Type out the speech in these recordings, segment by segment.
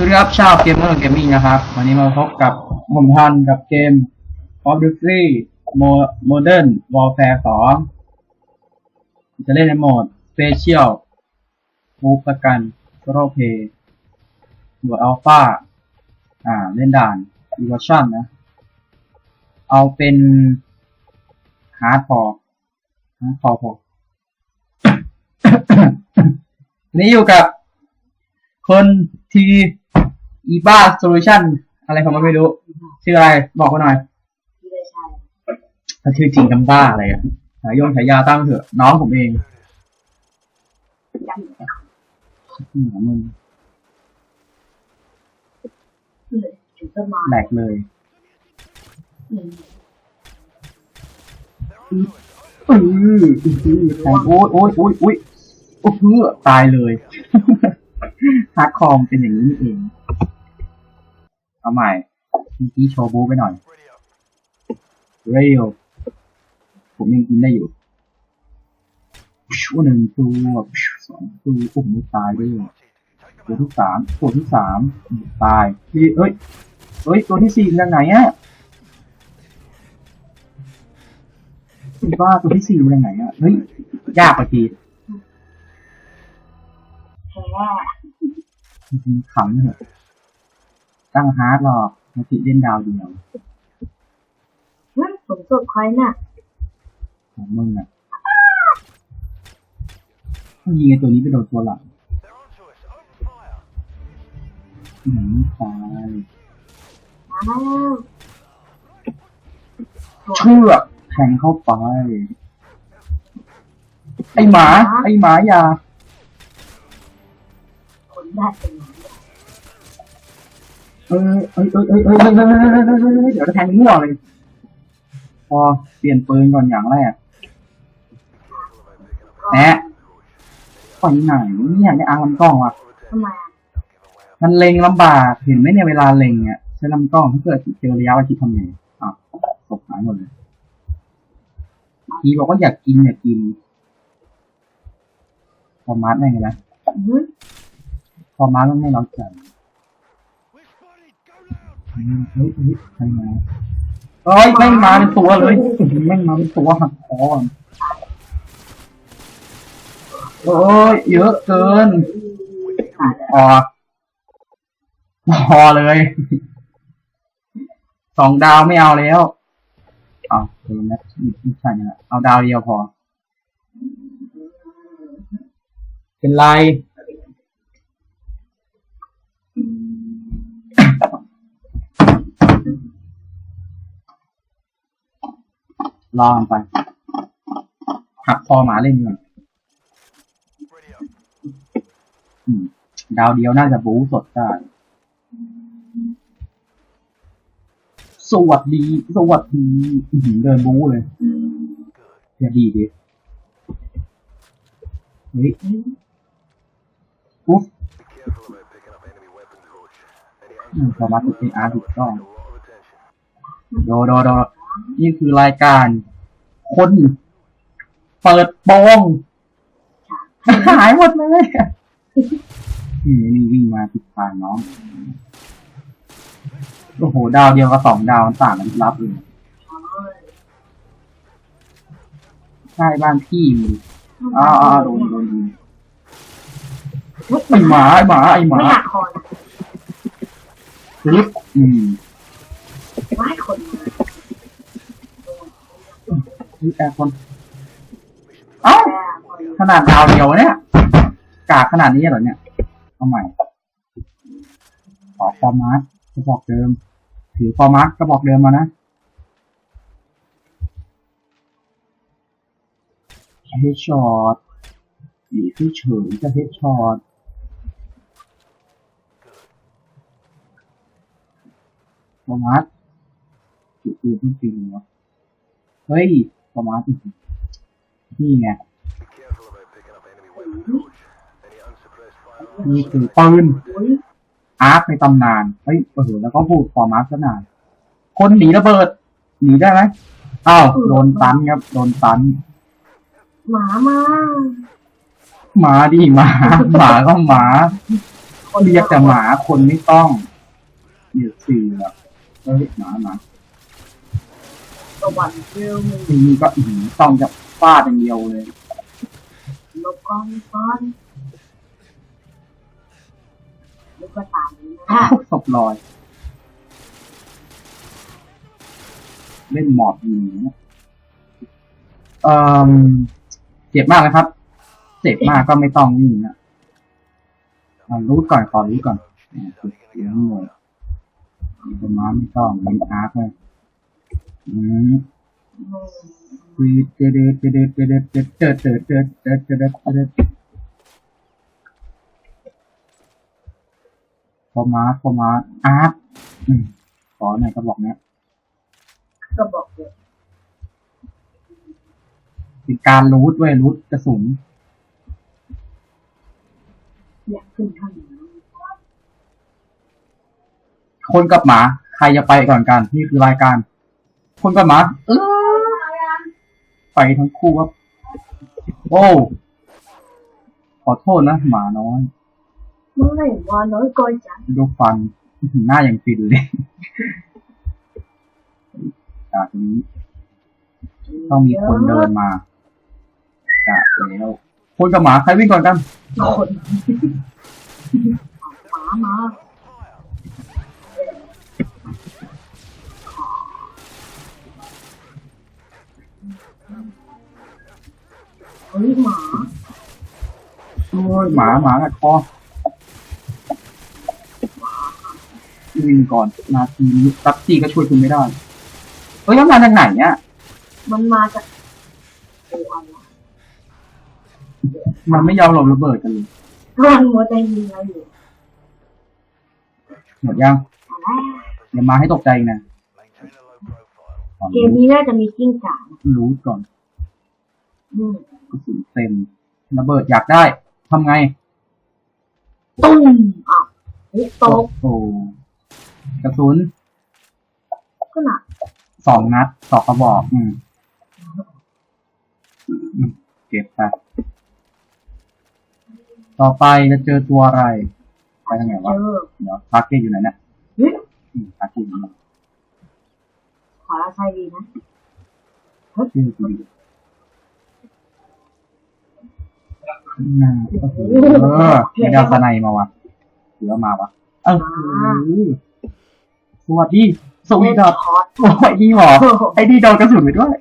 สวัสดีครับชาวเกมเมอร์เกมมิ่งนะครับ วันนี้มาพบกับผมทันกับเกม of the Free Modern Warfare 2 จะเล่นในโหมด Special มูประกันโซโลเพย์หน่วยอัลฟาอ่า เล่นด่าน e v o t i o n นะ เอาเป็นฮาร์ดพอฮาร์ดพอพอนี่อยู่กับคนที อีบ้าโซลูชันอะไรของมันไม่รู้ ชื่ออะไร บอกมาหน่อยที่ได้ใช่ถ้าชื่อจริงจำบ้าอะไรอะฉายงฉายาตั้งเถอะ น้องผมเองจำเลยอืมมึงเลยจุดต้นไม้แหลกเลยอืมอืออือแทงโอ้ยโอ้ยโอ้ยโอ้ยโอ้ยเพื่อตายเลยฮาร์ดคอมเป็นอย่างนี้นี่เอง เอาใหม่เมื่อกี้โชว์บูไปหน่อยเรียวผมยังกินได้อยู่ชั่วหนึ่งตัวสองตัวโอ้โหตายด้วยตัวที่สามตัวที่สามตายพี่เอ้ยเอ้ยตัวที่สี่มาจากไหนอะคิดว่าตัวที่สี่มาจากไหนอะเฮ้ยยากกว่าทีแพ้จริงๆขำเถอะ ตั้งฮาร์ดหรอกมาติดเล่นดาวเดียวเฮ้ยฝนตกใครน่ะ ของมึงอะถ้ายิงไอ้ตัวนี้ไปโดนตัวหลังหนังตายมาแล้วเชือกแทงเข้าไป ไอหมา ไอหมาอย่าผลได้เป็นไง เออเอ้ยเอ้ยเอ้ยเอ้ยเอ้ยเอ้ยเอ้ยเอ้ยเอ้ยเดี๋ยวจะแทงมั่วเลย พอเปลี่ยนปืนก่อนอย่างแรกแอะไปไหนเนี่ยไม่อ้างลำกล้องว่ะทำไมอะมันเล็งลำบากเห็นไหมเนี่ยเวลาเล็งเนี่ยใช้ลำกล้องถ้าเกิดเจอระยะประชิดทำไงอะตกหายหมดเลยทีบอกว่าอยากกินอยากกินพอมาร์ทได้ไงนะพอมาร์ทมันไม่รับใจอืมเฮ้ยเฮ้ย ใครมาเฮ้ยแม่งมาเป็นตัวเลยแม่งมาเป็นตัวหักคออะโอ้ยเยอะเกินตายแล้วพอพอเลยสองดาวไม่เอาแล้วเอาเออนะไม่ใช่นะเอาดาวเดียวพอ เป็นไร รอมันไปหักคอหมาเล่นก่อนอืมดาวเดียวน่าจะบูสดได้ สวัสดี สวัสดีหือเดินบู๊เลยอย่าดีดิเฮ้ยปุ๊บอืมสามารถติดเป็นอาร์ถูกต้องโดโดโด นี่คือรายการ คนเปิดโปงหายหมดเลยอืมนี่วิ่งมาติดตายน้อง โอ้โห ดาวเดียวกับสองดาวมันต่างกันรับเลยใช่บ้านพี่มีอ้าวอ้าวโดนโดนยิงไอหมาไอหมาไอหมาไม่หักคอนะคลิปอืมไม่ให้คน มานี่แต่คน เอ้า ขนาดดาวเดียวเนี่ย กากขนาดนี้เหรอเนี่ย เอาใหม่ ขอฟอร์มาร์กกระบอกเดิม ถือฟอร์มาร์กกระบอกเดิมมานะเฮดช็อตอยู่ที่เฉยจะเฮดช็อตฟอร์มาร์กจุดปืนเพิ่งปีนวะเฮ้ย ฟอร์มาร์กนี่ไงนี่คือปืนอุ้ยอาร์คในตำนานเฮ้ยโอ้โหแล้วก็พูดฟอร์มาร์คซะนาน คนหนีระเบิด หนีได้ไหมอ้าวโดนตันครับโดนตัน หมามาหมาดิหมาหมาก็หมาคนเรียกแต่หมาคนไม่ต้องเหยียดเสือเอ้ยหมาหมาส วรรค์เรื่องมึงทีนี้ก็อื้อหือต้องจะฟาดอย่างเดียวเลยลบก้อนก้อนลูกก็ตามนี้นะศพลอย เล่นหมอบยิงเนี่ยเอ่อเจ็บมากนะครับ เจ็บมากก็ไม่ต้องยิงนะเอารู้ก่อนขอรู้ก่อนเนี่ยคือเสียงเลยมีประมาณไม่ต้องมีอาร์คเลย อืมคือเจเดเจเดเจเดเจเดเจเดเจเดเจเดเจเดเจเดพอมาพอมาอาร์คอืมขอหน่อยกระบอกเนี้ยก็บอกเลยเป็นการรูทเว้ยรูทกระสุนอยากขึ้นข้างคนกับหมา ใครจะไปก่อนกัน นี่คือรายการ คนกับหมาเออไปทั้งคู่ครับโอ้ขอโทษนะหมาน้อยเมื่อไหร่ว่าน้อยก้อยจังดูฟันอื้อหือหน้าอย่างฟินเลยจากนี้ต้องมีคนเดินมาจากแล้วคนกับหมาใครวิ่งก่อนกันคนหมามา ฮ้ยหมาโอ้ยหมาหมากัดคอวิ่งก่อนนาทีนี้ตักซี่ก็ช่วยคุณไม่ได้เฮ้ยแล้วมาจากไหนเนี่ยมันมาจากโอ้อะไรมันไม่ยอมหลบระเบิดกันเลยรันหัวใจยิงอะไรอยู่หมดยังอย่ามาให้ตกใจนะเกมนี้น่าจะมีกิ้งก่ารู้ก่อนอืม กระสุนเต็มระเบิดอยากได้ทำไง ตุ้มอะเฮ้ยโต๊ะโอ้กระสุนก็หนักสองนัดสองกระบอกอืมอืมเก็บไปต่อไปจะเจอตัวอะไร ไปทางไหนเจวะอเดี๋ยวทาร์เก็ตอยู่ไหนเนี่ยเฮ้ยอืมทาร์เก็ตอยู่ไหนขอละใช้ดีนะชื่อกูอยู่ น่าโอ้โหเออไม่ได้เอาสไนมาวะหรือว่ามาวะ เออสวัสดีสวีดับคอร์สโอ้ยนี่หรอไอ้นี่โดนกระสุนไปด้วย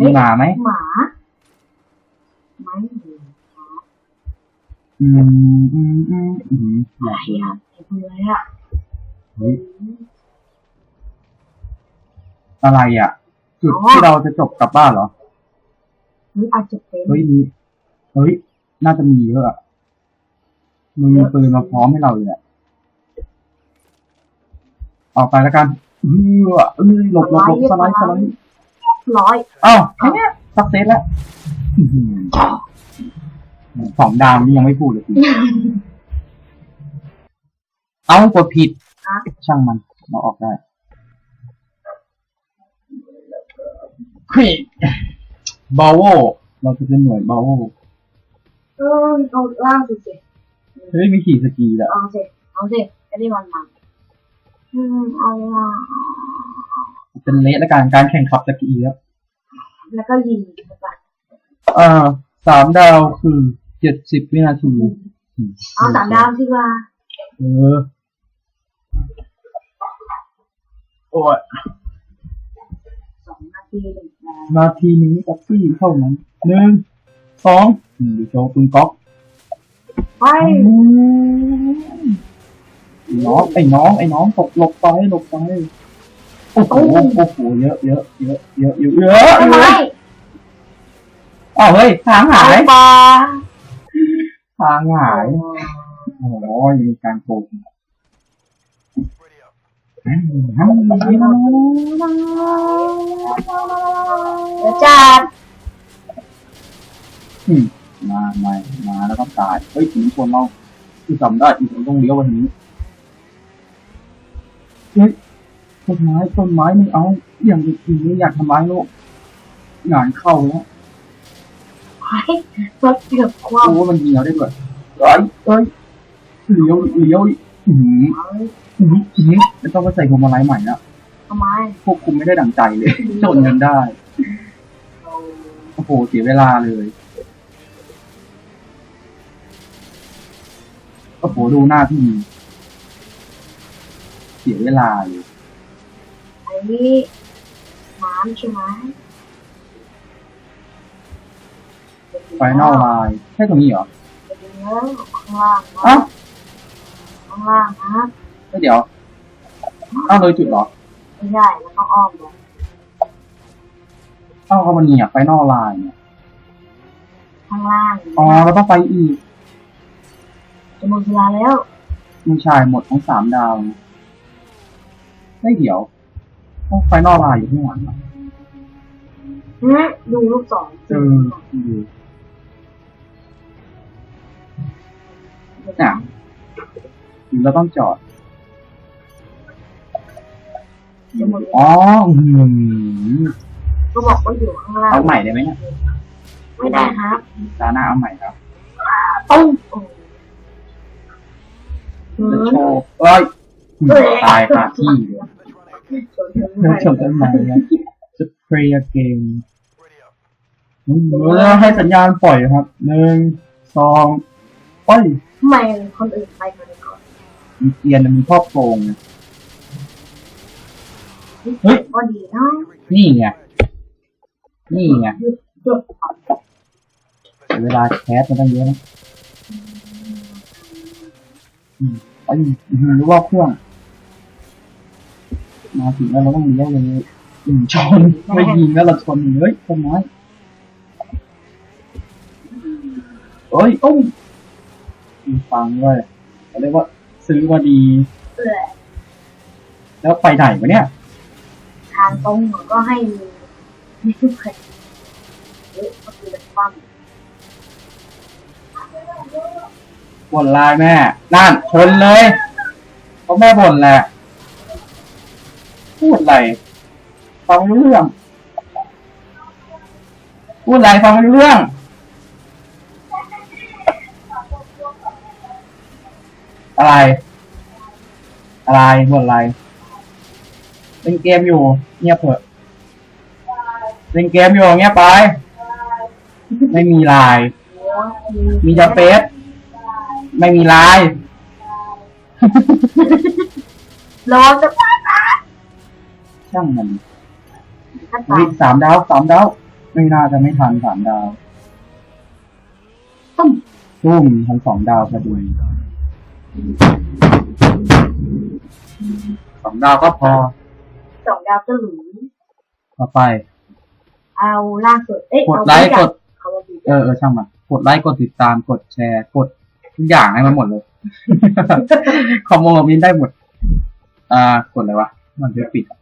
มีหมาไหมหมาไม่มีอืมอืมอืมอืมออะยากไรดูอะไอ้เบื่ออะเฮ้ยอะไรอะ จุดที่เราจะจบกลับบ้านเหรอ หรืออาจจะเป็นเฮ้ยมีเฮ้ยน่าจะมีเยอะอะมึงมีปืนมาพร้อมให้เราเลยอะออกไปแล้วกันเออเออหลบหลบหลบสไลด์สไลด์ร้อยอ้าวแค่เนี้ยสักเซสแล้วอื้อหือสองดาวนี่ยังไม่พูดเลยสิเอากดผิดอะช่างมันเราออกได้ควิก บาโวเราจะเป็นหน่วยบาโวเออเอาล่างสุดสิเฮ้ยมีขี่สกีแล้วเอาสิเอาสิไอ้นี่มันมันอืมเอาล่ะเป็นเละและการการแข่งขับสกีครับแล้วก็ยิงไปอ่าสามดาวคือเจ็ดสิบวินาทีเอาสามดาวที่ว่าเออโอ้ยสอง นาทีหนึ่งดาวนาทีนี้แท็กซี่เท่านั้นหนึ่งสองอืมดูโชว์ปืนก๊อกไปไอ้น้องไอ้น้องไอ้น้องตกหลบไปหลบไปโอ้โหโอ้โหเยอะเยอะเยอะเยอะเยอะเยอะทำไมอ้าวเฮ้ยทางหายปลาทางหายโอ้โหมีการโกงเดี๋ยว จัดอืมมามามาแล้วก็ตาย เฮ้ยถึงชนเราคือจำได้อีกต้องเลี้ยววันนี้เฮ้ยต้นไม้ต้นไม้ไม่เอาอย่างอื่นไม่อยากทำร้ายโลกงานเข้าแล้วไปรถเกือบคว่ำโอ้มันยิงเราได้ด้วยเอ้ยเอ้ยเลี้ยวเลี้ยวอือหือเอาอือหือทีนี้ไม่ต้องไปใส่พวงมาลัยใหม่แล้วทำไมควบคุมไม่ได้ดังใจเลยโดนเงินได้เอา โอ้โหเสียเวลาเลยโอ้โหดูหน้าพี่เสียเวลาเลยอันนี้น้ำใช่ไหมไฟนอลไลน์ใช่ตรงนี้เหรอจะเป็นเนื้อข้างล่างนะอ้าวข้างล่างนะเดี๋ยวอ้าวเลยจุดเหรอ ไม่ได้แล้วต้องอ้อมเล ยอ้าวเขามันเนี่ยไฟนอลไลน์เนี่ยข้างล่างอ๋อเราต้องไปอีกจะหมดเวลาแล้วไม่ใช่หมดทั้งสามดาวไม่เดี๋ยวต้องไฟนอลไลน์อยู่ข้างหลังอะหืมดูลูกศรเอออยู่เนี่ยเราต้องจอดจะหมดเวลาอ๋ออืม ก็บอกว่าอยู่ข้างล่างเอาใหม่ได้ไหมเนี่ยไม่ได้ครับตาหน้าเอาใหม่ครับตุ้มโอ้หืจะมโชว์เอ้ยตายคาที่เลยชนกันเธอชมต้นไม้แล้วจะเพลย์เกมแล้วให้สัญญาณปล่อยครับหนึ่งสองปล่อยทำไมคนอื่นไปกันก่อนมีเกียร์มันครอบโกงไงเฮ้ยก็ดีเนาะนี่ไง นี่ไงเกือบเสียเวลาแคสมาตั้งเยอะนะอืมไอ้ยอื้อหือรู้ว่าเครื่องมาถึงแล้วเราต้องเลี้ยวเลยอืมชนไม่ยิงแล้วเราชนเฮ้ยต้นไม้เฮ้ยตุ้มมีฟังด้วยเขาเรียกว่าซื้อมาดีเอื่อยแล้วไปไหนวะเนี่ย ทางตรงหนูก็ให้มี มีทุกคนเอ๊ะก็คือแบบความบ่นไลน์แม่นั่นชนเลยเพราะแม่บ่นแหละ พูดอะไรฟังไม่รู้เรื่อง พูดอะไรฟังไม่รู้เรื่องอะไร อะไรบ่นอะไรเล่นเกมอยู่ เงียบเถอะ เล่นเกมอยู่เงียบไป ไม่มีไลน์โอ้ยมีแต่เฟซไม่มีไลน์ร้อนจะช่างมันขั้นตอเฮ้ยนสามดาวสามดาว ไม่น่าจะไม่ทันสามดาว ตุ้มตุ้มทันสองดาวพอดีสองดาวก็พอ สองดาวก็หลุมต่อไป เอาล่างสุด เอ๊ะกดไลค์กดเอาไปเออเออช่างมันกดไลค์กดติดตามกดแชร์กดทุกอย่างให้มันหมดเลย คอมโมมินได้หมด อ่ากดอะไรวะ มันจะปิดอะ